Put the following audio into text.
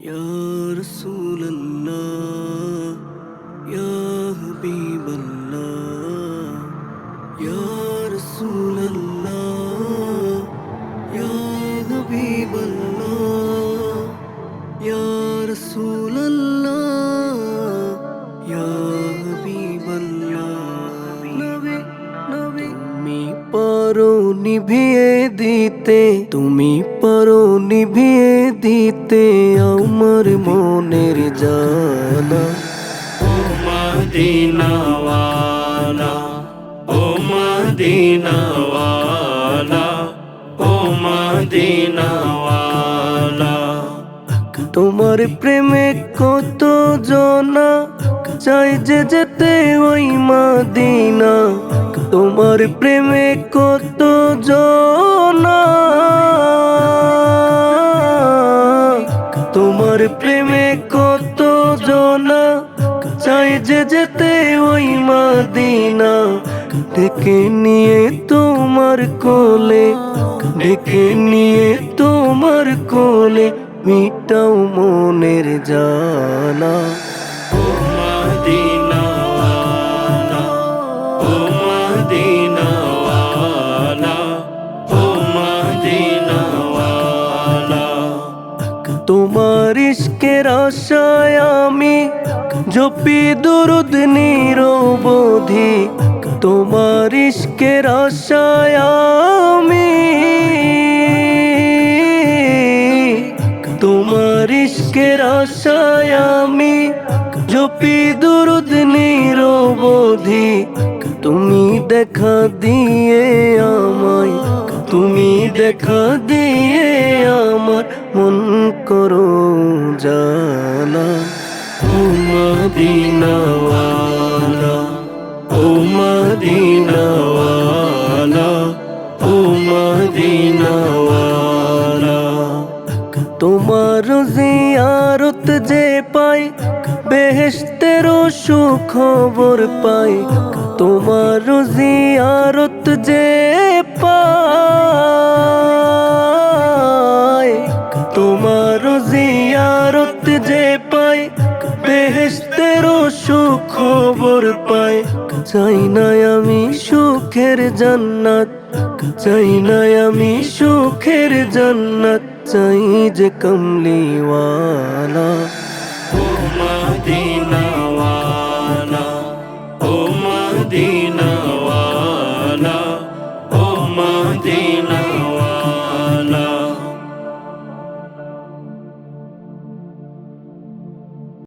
يا رسول الله يا حبيب الله يا رسول الله يا حبيب الله يا رسول الله يا حبيب الله নবী নবী তুমি পারো নিভিয়ে দিতে তুমি পারো নিভিয়ে দিতে আমার মনের জানা। ও মদিনাওয়ালা ও মদিনাওয়ালা ও মদিনাওয়ালা তোমার প্রেমে কত জনা চাই যে যেতে ওই মাদিনা। তোমার প্রেমে কত জনা তোমার প্রেমে কত জনা, চাই যে যেতে ওই মাদিনা। ডেকে নিয়ে তোমার কোলে, ডেকে নিয়ে তোমার কোলে, মিটাও মনের জানা। ও মদিনাওয়ালা তোমার ইশকের আশায় আমি জপি দুরুদ নিরবধি। তোমার ইশকের আশায় আমি তোমার ইশকের আশায় আমি জপি দুরুদ নিরবধি। তুমি দেখা দিয়ে আমায়, তুমি দেখা দিয়ে মন করো জানা। ও মদিনাওয়ালা ও তোমার জিয়ারত যে পাই, বেহেশতের সুখ খবর পাই। তোমার জিয়ারত যে পাই, তোমার জান্নাতে যে পায় বেহেস্তেরও সুখ খবর পায় চাই না আমি সুখের জান্নাত, চাই না আমি সুখের জান্নাত, চাই যে কমলিওয়ালা। ও মদিনাওয়ালা, ও মদিনা